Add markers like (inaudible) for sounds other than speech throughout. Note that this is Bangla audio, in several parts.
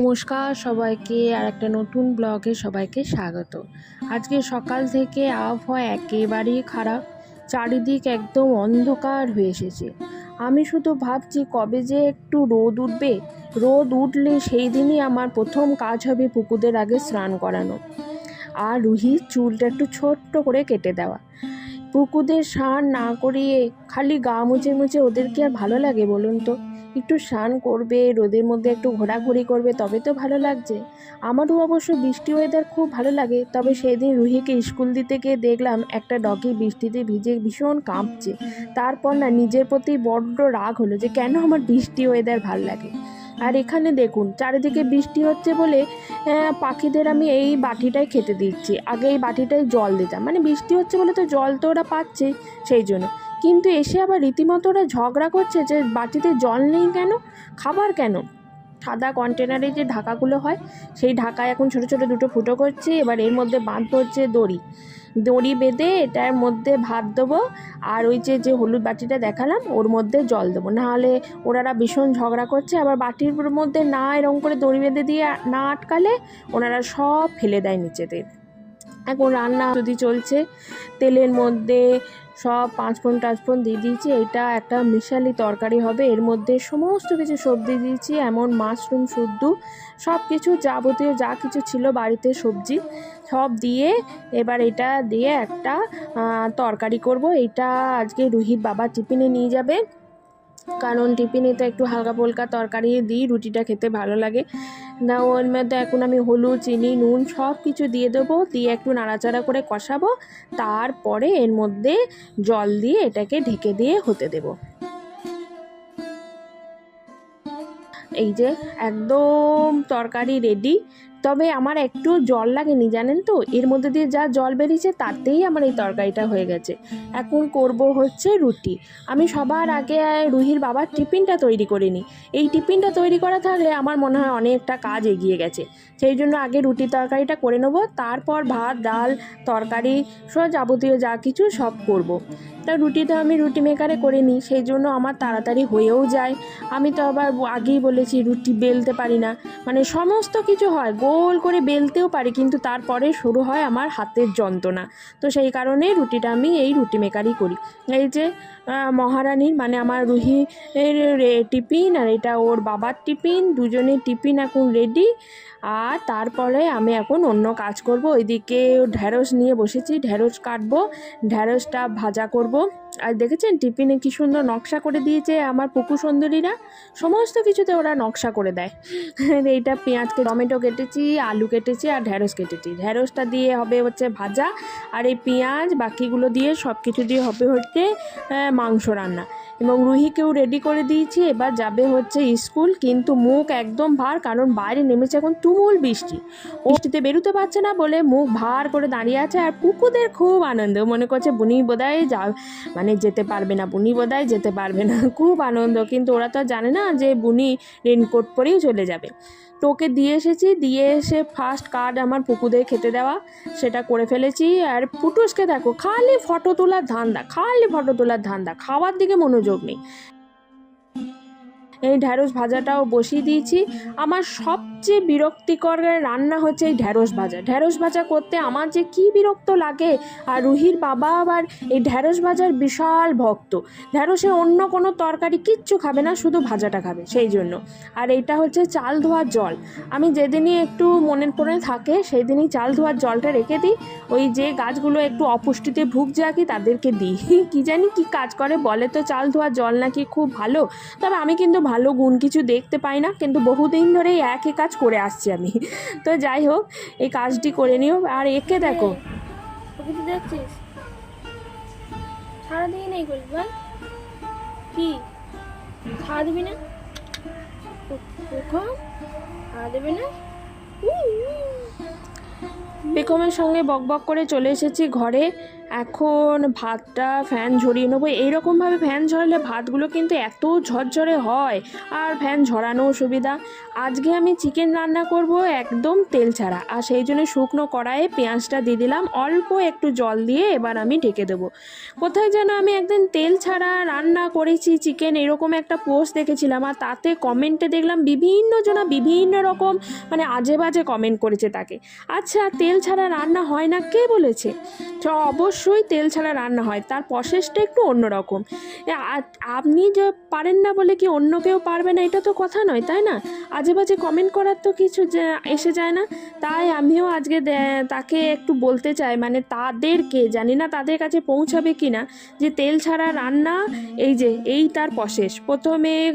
নমস্কার সবাইকে আর একটা নতুন ব্লগে সবাইকে স্বাগত। আজকে সকাল থেকে আবহাওয়া একেবারেই খারাপ, চারিদিক একদম অন্ধকার হয়ে এসেছে। আমি শুধু ভাবছি কবে যে একটু রোদ উঠবে, রোদ উঠলে সেই দিনই আমার প্রথম কাজ হবে পুকুদের আগে স্নান করানো। আর রুহির চুলটা একটু ছোট্ট করে কেটে দেওয়া। পুকুদের স্নান না করিয়ে খালি গা মুছে মুছে ওদেরকে আর ভালো লাগে বলুন তো? একটু স্নান করবে, রোদের মধ্যে একটু ঘোরাঘুরি করবে, তবে তো ভালো লাগছে। আমারও অবশ্য বৃষ্টি ওয়েদার খুব ভালো লাগে, তবে সেই দিন রুহিকে স্কুল দিতে গিয়ে দেখলাম একটা ডগি বৃষ্টিতে ভিজে ভীষণ কাঁপছে। তারপর না নিজের প্রতি বড্ড রাগ হলো যে কেন আমার বৃষ্টি ওয়েদার ভালো লাগে। আর এখানে দেখুন, চারিদিকে বৃষ্টি হচ্ছে বলে পাখিদের আমি এই বাটিটাই খেতে দিচ্ছি। আগে এই বাটিটায় জল দিতাম। মানে বৃষ্টি হচ্ছে বলে তো জল তো ওরা পাচ্ছে, সেই জন্য। কিন্তু এসে আবার রীতিমতো ওরা ঝগড়া করছে যে বাটিতে জল নেই কেন? খাবার কেন? সাদা কন্টেনারে যে ঢাকাগুলো হয়, সেই ঢাকায় এখন ছোট ছোট দুটো ফুটো করছে। এবার এর মধ্যে বাঁধবো হচ্ছে দড়ি। দড়ি বেঁধে এটার মধ্যে ভাত দেবো আর ওই যে যে হলুদ বাটিটা দেখালাম, ওর মধ্যে জল দেবো। নাহলে ওনারা ভীষণ ঝগড়া করছে। আবার বাটির মধ্যে না এরকম করে দড়ি বেঁধে দিয়ে না আটকালে ওনারা সব ফেলে দেয় নিচেতে। এখন রান্না যদি চলছে, তেলের মধ্যে সব পাঁচফোড়ন টাচফোড়ন দিয়ে দিয়েছি। এটা একটা মিশালি তরকারি হবে। এর মধ্যে সমস্ত কিছু সবজি দিয়েছি, এমন মাশরুম শুদ্ধ সব কিছু যাবতীয় যা কিছু ছিল বাড়িতে সবজি, সব দিয়ে এবার এটা দিয়ে একটা তরকারি করব। এটা আজকে রুহির বাবা টিফিনে নিয়ে যাবে। কারণ টিফিনে তো একটু হালকা ফুলকা তরকারি দিই, রুটিটা খেতে ভালো লাগে। না, ওর মধ্যে এখন আমি হলুদ, চিনি, নুন সব কিছু দিয়ে দেবো, দিয়ে একটু নাড়াচাড়া করে কষাবো। তারপরে এর মধ্যে জল দিয়ে এটাকে ঢেকে দিয়ে হতে দেবো। এই যে একদম তরকারি রেডি তবে আমার একটু জল লাগেনি, জানেন তো? এর মধ্যে দিয়ে যা জল বেরিয়েছে, তাতেই আমার এই তরকারিটা হয়ে গেছে। এখন করব হচ্ছে রুটি। আমি সবার আগে রুহির বাবার টিফিনটা তৈরি করে নিই। এই টিফিনটা তৈরি করা থাকলে আমার মনে হয় অনেকটা কাজ এগিয়ে গেছে। সেই জন্য আগে রুটি তরকারিটা করে নেব, তারপর ভাত, ডাল, তরকারি সব যাবতীয় যা কিছু সব করব। তা রুটিটা আমি রুটি মেকারে করে নিই, সেই জন্য আমার তাড়াতাড়ি হয়েও যায়। আমি তো আবার আগেই বলেছি, রুটি বেলতে পারি না। মানে সমস্ত কিছু হয় গোল করে বেলতেও পারি, কিন্তু তারপরে শুরু হয় আমার হাতের যন্ত্রণা। তো সেই কারণে রুটিটা আমি এই রুটি মেকারই করি। এই যে মহারানীর মানে আমার রুহি টিফিন আর এটা ওর বাবার টিফিন, দুজনের টিফিন এখন রেডি আর তারপরে আমি এখন অন্য কাজ করব। ওইদিকে ঢ্যাঁড়স নিয়ে বসেছি ঢ্যাঁড়স কাটবো ঢ্যাঁড়সটা ভাজা করব। আর দেখেছেন, টিফিনে কী সুন্দর নকশা করে দিয়েছে আমার পুকু সুন্দরীরা? সমস্ত কিছুতে ওরা নকশা করে দেয়। এইটা পেঁয়াজকে টমেটো কেটেছি, আলু কেটেছি আর ঢ্যাঁড়স কেটেছি। ঢ্যাঁড়সটা দিয়ে হবে হচ্ছে ভাজা আর এই পেঁয়াজ বাকিগুলো দিয়ে সব কিছু দিয়ে হবে হচ্ছে মাংস রান্না। এবং রুহিকেও রেডি করে দিয়েছি। এবার যাবে হচ্ছে স্কুল, কিন্তু মুখ একদম ভার, কারণ বাইরে নেমেছে এখন তুমুল বৃষ্টি। বৃষ্টিতে বেরোতে পারছে না বলে মুখ ভার করে দাঁড়িয়ে আছে, আর পুকুদের খুব আনন্দ। মনে করছে বুনি বোধহয় যা মানে যেতে পারবে না, বুনি বোধহয় যেতে পারবে না। খুব আনন্দ, কিন্তু ওরা তো জানে না যে বুনি রেনকোট পরেই চলে যাবে। ওকে দিয়ে এসেছি, দিয়ে এসে ফার্স্ট কার্ড আমার পুকুদের খেতে দেওয়া, সেটা করে ফেলেছি। আর পুটুসকে দেখো, খালি ফটো তোলার ধান্দা, খালি ফটো তোলার ধান্দা, খাওয়ার দিকে মনোযোগ নেই। এই ঢ্যাঁড়স ভাজাটাও বসিয়ে দিয়েছি। আমার সবচেয়ে বিরক্তিকর রান্না হচ্ছে এই ঢ্যাঁড়স ভাজা। ঢ্যাঁড়স ভাজা করতে আমার যে কি বিরক্ত লাগে, আর রুহির বাবা আবার এই ঢ্যাঁড়স ভাজার বিশাল ভক্ত। ঢ্যাঁড়সে অন্য কোনো তরকারি কিচ্ছু খাবে না, শুধু ভাজাটা খাবে, সেই জন্য। আর এইটা হচ্ছে চাল ধোয়ার জল। আমি যেদিনই একটু মনে পড়ে থাকে সেই দিনই চাল ধোয়ার জলটা রেখে দিই। ওই যে গাছগুলো একটু অপুষ্টিতে ভুগছে আর কি, তাদেরকে দিই। (laughs) কি জানি কি কাজ করে, বলে তো চাল ধোয়ার জল নাকি খুব ভালো। তবে আমি কিন্তু ভালো গুণ কিছু দেখতে পাই না, কিন্তু বহুদিন ধরে একই কাজ করে আসছি আমি। তো যাই হোক এই কাজটি করে নিও। আর একে দেখো। দেখছিস? সারাদিন এই করবি কি? খাওয়া দিবি না? খাওয়া দেবে না? বেগমের সঙ্গে বকবক করে চলে এসেছি ঘরে। এখন ভাতটা ফ্যান ঝরিয়ে নেব। এইরকমভাবে ফ্যান ঝরালে ভাতগুলো কিন্তু এত ঝরঝরে হয়, আর ফ্যান ঝরানোও সুবিধা। আজকে আমি চিকেন রান্না করব একদম তেল ছাড়া, আর সেই জন্য শুকনো কড়াইয়ে পেঁয়াজটা দিয়ে দিলাম। অল্প একটু জল দিয়ে এবার আমি ঢেকে দেবো। কোথায় যেন আমি একদিন তেল ছাড়া রান্না করেছি চিকেন, এরকম একটা পোস্ট দেখেছিলাম, আর তাতে কমেন্টে দেখলাম বিভিন্ন জনা বিভিন্ন রকম মানে আজে বাজে কমেন্ট করেছে তাকে। আচ্ছা তেল ছাড়া রান্না হয় না কে বলেছে? তো অবশ্যই তেল ছাড়া রান্না হয়, তার প্রসেসটা একটু অন্যরকম। আপনি যে পারেন না বলে কি অন্য কেউ পারবে না, এটা তো কথা নয়, তাই না? আজে বাজে কমেন্ট করার তো কিছু এসে যায় না। তাই আমিও আজকে তাকে একটু বলতে চাই মানে তাদেরকে, জানি না তাদের কাছে পৌঁছাবে কি না যে তেল ছাড়া রান্না, এই যে, এই তার প্রসেস প্রথমে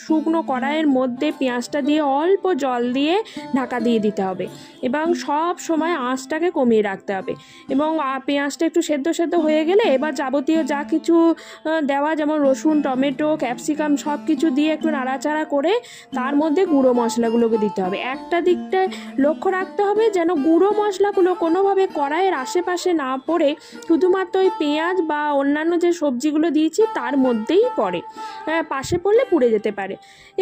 শুকনো কড়াইয়ের মধ্যে পেঁয়াজটা দিয়ে অল্প জল দিয়ে ঢাকা দিয়ে দিতে হবে এবং সব সময় আঁচটাকে কমিয়ে রাখতে হবে। এবং আ- পেঁয়াজটা একটু সেদ্ধ সেদ্ধ হয়ে গেলে এবার যাবতীয় যা কিছু দেওয়া যেমন রসুন টমেটো ক্যাপসিকাম সব কিছু দিয়ে একটু নাড়াচাড়া করে তার মধ্যে গুঁড়ো মশলাগুলোকে দিতে হবে। একটা দিকটায় লক্ষ্য রাখতে হবে যেন গুঁড়ো মশলাগুলো কোনোভাবে কড়াইয়ের আশেপাশে না পড়ে শুধুমাত্র ওই পেঁয়াজ বা অন্যান্য যে সবজিগুলো দিয়েছি তার মধ্যেই পড়ে পাশে পড়লে পুড়ে যেতে পারে।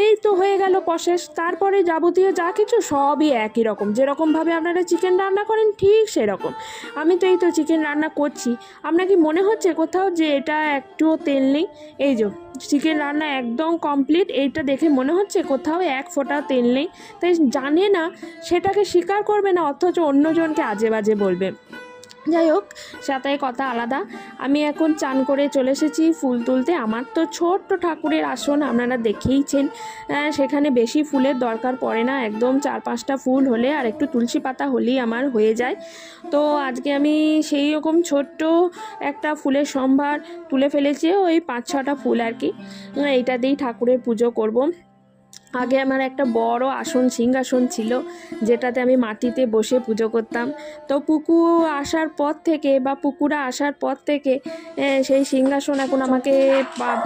এই তো হয়ে গেল প্রসেস। তারপরে যাবতীয় যা কিছু সবই একই রকম। যেরকমভাবে আপনারা চিকেন রান্না করেন ঠিক সেরকম। আমি তো এই তো চিকেন রান্না করছি। আপনার কি মনে হচ্ছে কোথাও যে এটা একটুও তেল নেই? এই যে চিকেন রান্না একদম কমপ্লিট এইটা দেখে মনে হচ্ছে কোথাও এক ফোঁটা তেল নেই। তাই জানে না, সেটাকে স্বীকার করবে না, অথচ অন্যজনকে আজে বাজে বলবে। যাই হোক সাথে কথা আলাদা। আমি এখন চান করে চলে এসেছি ফুল তুলতে। আমার তো ছোট্ট ঠাকুরের আসন আপনারা দেখেইছেন। সেখানে বেশি ফুলের দরকার পড়ে না। একদম চার পাঁচটা ফুল হলে আর একটু তুলসী পাতা হলেই আমার হয়ে যায়। তো আজকে আমি সেই রকম ছোট্ট একটা ফুলের সম্ভার তুলে ফেলেছি, ওই পাঁচ ছটা ফুল আর কি। এইটা দিয়েই ঠাকুরের পুজো করব। আগে আমার একটা বড় আসন সিংহাসন ছিল, যেটাতে আমি মাটিতে বসে পুজো করতাম। তো পুকু আসার পর থেকে বা পুকুরা আসার পর থেকে সেই সিংহাসন এখন আমাকে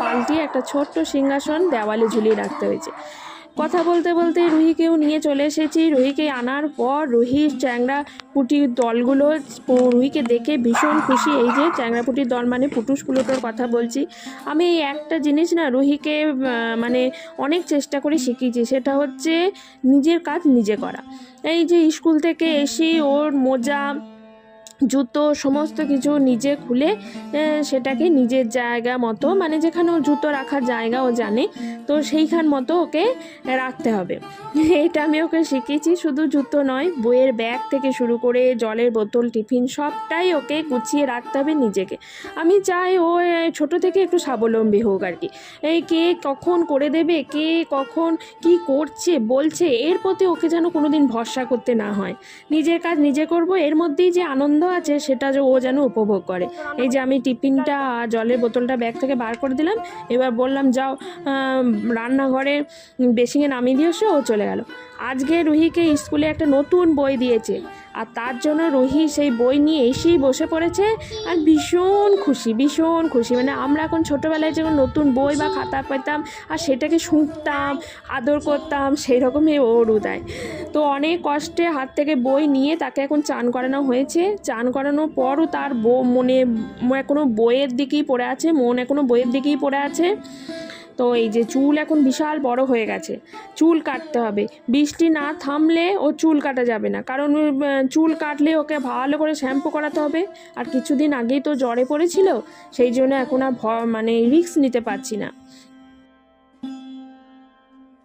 পাল্টিয়ে একটা ছোট্ট সিংহাসন দেওয়ালে ঝুলিয়ে রাখতে হয়েছে। কথা বলতে বলতে রুহিকেও নিয়ে চলে এসেছি। রুহিকে আনার পর রুহির চ্যাংড়া পুটির দলগুলো রুহিকে দেখে ভীষণ খুশি। এই যে চ্যাংড়া পুটির দল মানে পুটুস কথা বলছি। আমি এই একটা জিনিস না রুহিকে মানে অনেক চেষ্টা করে শিখিয়েছি। সেটা হচ্ছে নিজের কাজ নিজে করা। এই যে স্কুল থেকে এসে ওর মোজা জুতো সমস্ত কিছু নিজে খুলে সেটাকে নিজের জায়গা মতো মানে যেখানে জুতো রাখার জায়গা ও জানে, তো সেইখান মতো ওকে রাখতে হবে। এটা আমি ওকে শিখিয়েছি, শুধু জুতো নয়, বইয়ের ব্যাগ থেকে শুরু করে জলের বোতল, টিফিন, সবটাই ওকে গুছিয়ে রাখতে হবে নিজেকে। আমি চাই ও ছোট থেকে একটু স্বাবলম্বী হোক আর কি। কে কখন করে দেবে, কে কখন কি করছে, বলছে, এর প্রতি ওকে যেন কোনোদিন ভরসা করতে না হয়। নিজের কাজ নিজে করব, এর মধ্যেই যে আনন্দ আছে সেটা যে ও যেন উপভোগ করে। এই যে আমি টিফিনটা, জলের বোতলটা ব্যাগ থেকে বার করে দিলাম, এবার বললাম, যাও রান্নাঘরে বেসিংয়ে নামিয়ে দিয়ে সে ও চলে গেল। আজকে রুহিকে স্কুলে একটা নতুন বই দিয়েছে। আর তার জন্য রুহি সেই বই নিয়ে এসেই বসে পড়েছে আর ভীষণ খুশি ভীষণ খুশি। মানে আমরা এখন ছোটোবেলায় যখন নতুন বই বা খাতা পেতাম আর সেটাকে শুঁকতাম আদর করতাম সেই রকমই ওর উদয় তো অনেক কষ্টে হাত থেকে বই নিয়ে তাকে এখন চান করানো হয়েছে। চান করানোর পরও তার বউ মনে এখনও বইয়ের দিকেই পড়ে আছে, মন এখনও বইয়ের দিকেই পড়ে আছে। তো এই যে চুল এখন বিশাল বড় হয়ে গেছে, চুল কাটতে হবে। বৃষ্টি না থামলে ও চুল কাটা যাবে না। কারণ চুল কাটলে ওকে ভালো করে শ্যাম্পু করাতে হবে। আর কিছুদিন আগেই তো জ্বরে পড়েছিল, সেই জন্য এখন আর মানে রিস্ক নিতে পারছি না।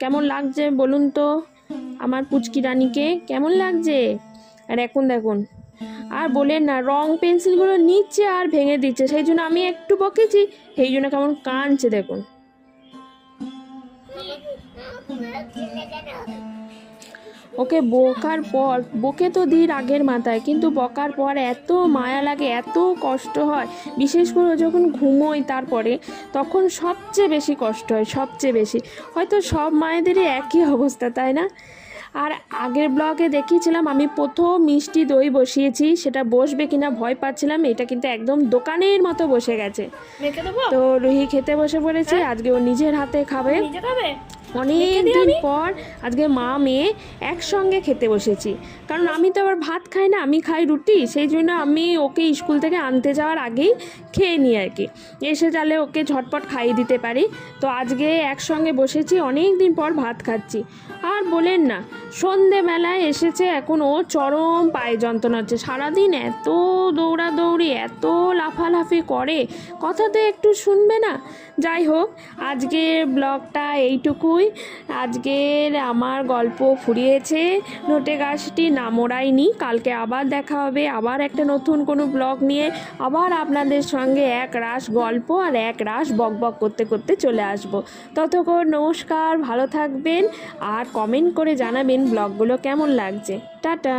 কেমন লাগছে বলুন তো? আমার পুচকি রানীকে কেমন লাগছে? আর এখন দেখুন। আর বলেন না, রং পেন্সিলগুলো নিচ্ছে আর ভেঙে দিচ্ছে, সেই জন্য আমি একটু বকেছি, সেই জন্য কেমন কাঁদছে, দেখুন। ওকে বকার পর বকে তো দিই রাগের মাথায় কিন্তু বকার পর এত মায়া লাগে এত কষ্ট হয়। বিশেষ করে ও যখন ঘুমোই তারপরে তখন সবচেয়ে বেশি কষ্ট হয় সবচেয়ে বেশি। হয়তো সব মায়েদেরই একই অবস্থা তাই না? আর আগের ব্লগে দেখিয়েছিলাম আমি প্রথম মিষ্টি দই বসিয়েছি সেটা বসবে কিনা ভয় পাচ্ছিলাম এটা কিন্তু একদম দোকানের মতো বসে গেছে। তো রুহি খেতে বসে পড়েছে আজকে ও নিজের হাতে খাবে? অনেক দিন পর আজকে মা, মেয়ে একসঙ্গে খেতে বসেছি। কারণ আমি তো আবার ভাত খাই না, আমি খাই রুটি, সেই জন্য আমি ওকে স্কুল থেকে আনতে যাওয়ার আগেই খেয়ে নিই আর কি। এসে তাহলে ওকে ঝটপট খাইয়ে দিতে পারি। তো আজকে একসঙ্গে বসেছি অনেক দিন পর ভাত খাচ্ছি। আর বলেন না, সন্ধেবেলায় এসেছে এখন ও চরম পায়ে যন্ত্রণা হচ্ছে। সারাদিন এত দৌড়াদৌড়ি, এত লাফালাফি করে, কথা তো একটু শুনবে না? যাই হোক আজকে ব্লগটা এইটুকুই। আজকের আমার গল্প ফুরিয়েছে। নোটে গাছটি নামোড়াইনি কালকে আবার দেখা হবে। আবার একটা নতুন কোনো ব্লগ নিয়ে আবার আপনাদের সঙ্গে এক রাস গল্প আর এক রাস বক বক করতে করতে চলে আসব। ততক্ষণ নমস্কার, ভালো থাকবেন আর কমেন্ট করে জানাবেন ব্লগগুলো কেমন লাগছে। টাটা।